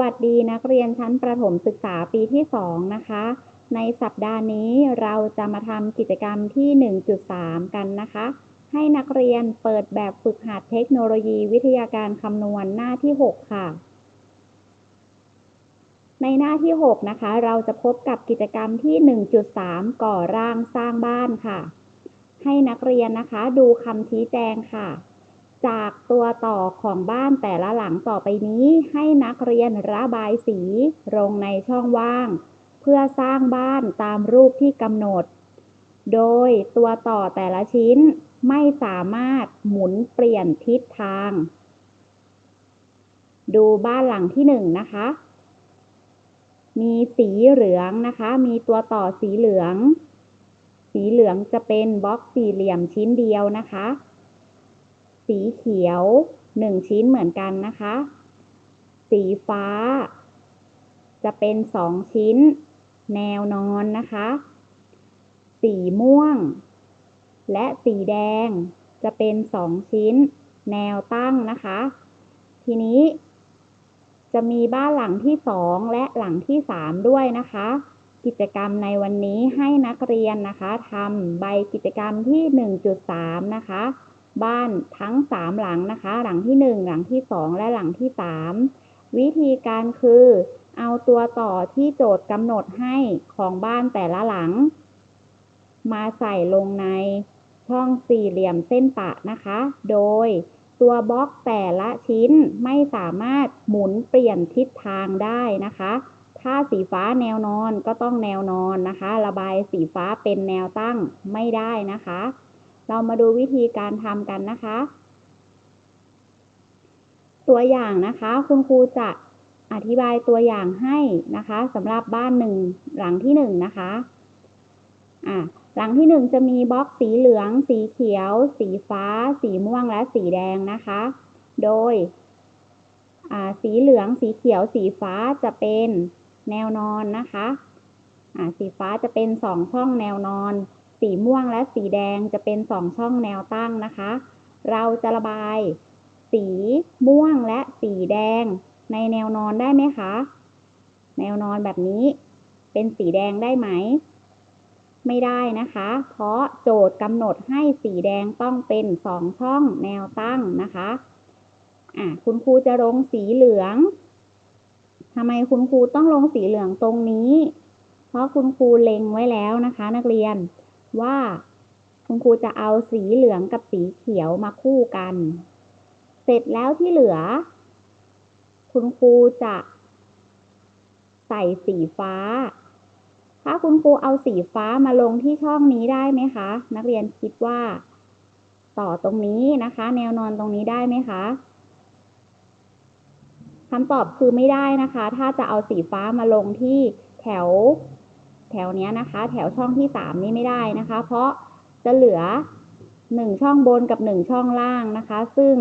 วัสดีนักเรียนชั้นประถมศึกษาปีที่ 2 นะคะ ในสัปดาห์นี้เราจะมาทำกิจกรรมที่ 1.3 กันนะคะ ให้นักเรียนเปิดแบบฝึกหัดเทคโนโลยีวิทยาการคำนวณหน้าที่ 6 ค่ะ ในหน้าที่ 6 นะคะ เราจะพบกับกิจกรรมที่ 1.3 ก่อร่างสร้างบ้านค่ะ ให้นักเรียนนะคะดูคำชี้แจงค่ะ จากตัวต่อของบ้านแต่ละหลังต่อไปนี้ให้นักเรียนระบายสีลงในช่องว่าง เพื่อสร้างบ้านตามรูปที่กำหนด โดยตัวต่อแต่ละชิ้นไม่สามารถหมุนเปลี่ยนทิศทาง ดูบ้านหลังที่หนึ่งนะคะ มีสีเหลืองนะคะ มีตัวต่อสีเหลือง สีเหลืองจะเป็นบล็อกสี่เหลี่ยมชิ้นเดียวนะคะ สีเขียวหนึ่งชิ้นเหมือนกันนะคะ สีฟ้า จะเป็นสองชิ้น แนวนอนนะคะ สีม่วง และสีแดง จะเป็นสองชิ้น แนวตั้งนะคะ ทีนี้ จะมีบ้านหลังที่สองและหลังที่สามด้วยนะคะ กิจกรรมในวันนี้ให้นักเรียนนะคะทำใบกิจกรรมที่ 1.3 นะคะ บ้านทั้ง 3 หลังนะคะ หลังที่ 1 หลังที่ 2 และหลังที่ 3 วิธีการคือ เอาตัวต่อที่โจทย์กำหนดให้ของบ้านแต่ละหลัง มาใส่ลงในช่องสี่เหลี่ยมเส้นปะนะคะ โดยตัวบล็อกแต่ละชิ้นไม่สามารถหมุนเปลี่ยนทิศทางได้นะคะ ถ้าสีฟ้าแนวนอนก็ต้องแนวนอนนะคะ ระบายสีฟ้าเป็นแนวตั้งไม่ได้นะคะ เรามาดูวิธีการทำกันนะคะ ตัวอย่างนะคะคุณครูจะอธิบายตัวอย่างให้นะคะสำหรับบ้านหนึ่งหลังที่หนึ่งนะคะอะหลังที่หนึ่งจะมีบล็อกสีเหลือง สีเขียว สีฟ้า สีม่วงและสีแดงนะคะ โดยสีเหลือง สีเขียว สีฟ้าจะเป็นแนวนอนนะคะสีฟ้าจะเป็นสองช่องแนวนอน สีม่วงและสีแดงจะเป็นสองช่องแนวตั้งนะคะ เราจะระบาย สีม่วงและสีแดง ในแนวนอนได้ไหมคะ แนวนอนแบบนี้ เป็นสีแดงได้ไหม ไม่ได้นะคะ เพราะโจทย์กำหนดให้สีแดงต้องเป็นสองช่องแนวตั้งนะคะอะคุณครูจะลงสีเหลืองทำไมคุณครูต้องลงสีเหลืองตรงนี้ เพราะคุณครูเล็งไว้แล้วนะคะ นักเรียน ว่า คุณครูจะเอาสีเหลืองกับสีเขียวมาคู่กัน เสร็จแล้วที่เหลือ คุณครูจะใส่สีฟ้า ถ้าคุณครูเอาสีฟ้ามาลงที่ช่องนี้ได้ไหมคะ นักเรียนคิดว่า ต่อตรงนี้นะคะ แนวนอนตรงนี้ได้ไหมคะคำตอบคือไม่ได้นะคะ ถ้าจะเอาสีฟ้ามาลงที่แถว แถวนี้นะคะ แถวช่องที่สามนี้ไม่ได้นะคะ เพราะจะเหลือหนึ่งช่องบนกับหนึ่งช่องล่างนะคะ ซึ่ง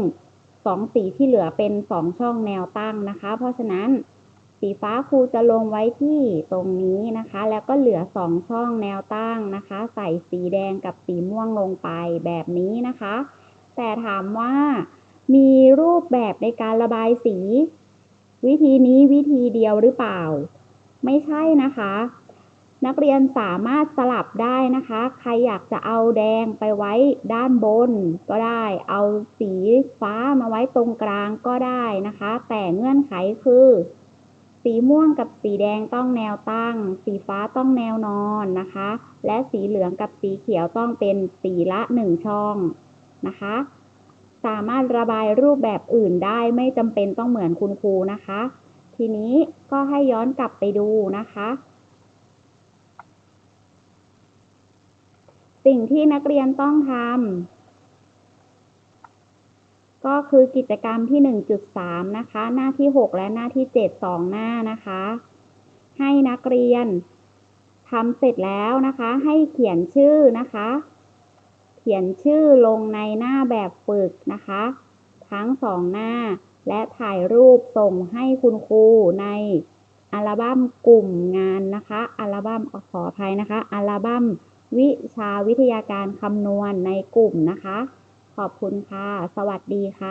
สองสีที่เหลือเป็นสองช่องแนวตั้งนะคะ เพราะฉะนั้นสีฟ้าครูจะลงไว้ที่ตรงนี้นะคะ แล้วก็เหลือสองช่องแนวตั้งนะคะ ใส่สีแดงกับสีม่วงลงไปแบบนี้นะคะ แต่ถามว่ามีรูปแบบในการระบายสี วิธีนี้วิธีเดียวหรือเปล่า ไม่ใช่นะคะ นักเรียนสามารถสลับได้นะคะ ใครอยากจะเอาแดงไปไว้ด้านบนก็ได้ เอาสีฟ้ามาไว้ตรงกลางก็ได้นะคะ แต่เงื่อนไขคือ สีม่วงกับสีแดงต้องแนวตั้ง สีฟ้าต้องแนวนอนนะคะ และสีเหลืองกับสีเขียวต้องเป็นสีละหนึ่งช่องนะคะ สามารถระบายรูปแบบอื่นได้ไม่จำเป็นต้องเหมือนคุณครูนะคะ ทีนี้ก็ให้ย้อนกลับไปดูนะคะ สิ่งที่นักเรียนต้องทำก็คือกิจกรรมที่ 1.3 นะคะ หน้าที่ 6 และหน้าที่ 7 2 หน้านะคะ ให้นักเรียนทำเสร็จแล้วนะคะ ให้เขียนชื่อนะคะ เขียนชื่อลงในหน้าแบบฝึกนะคะ ทั้งสองหน้า และถ่ายรูปส่งให้คุณครูในอัลบั้มกลุ่มงานนะคะ อัลบั้มขออภัยนะคะ อัลบั้ม วิชาวิทยาการคำนวณในกลุ่มนะคะ ขอบคุณค่ะ สวัสดีค่ะ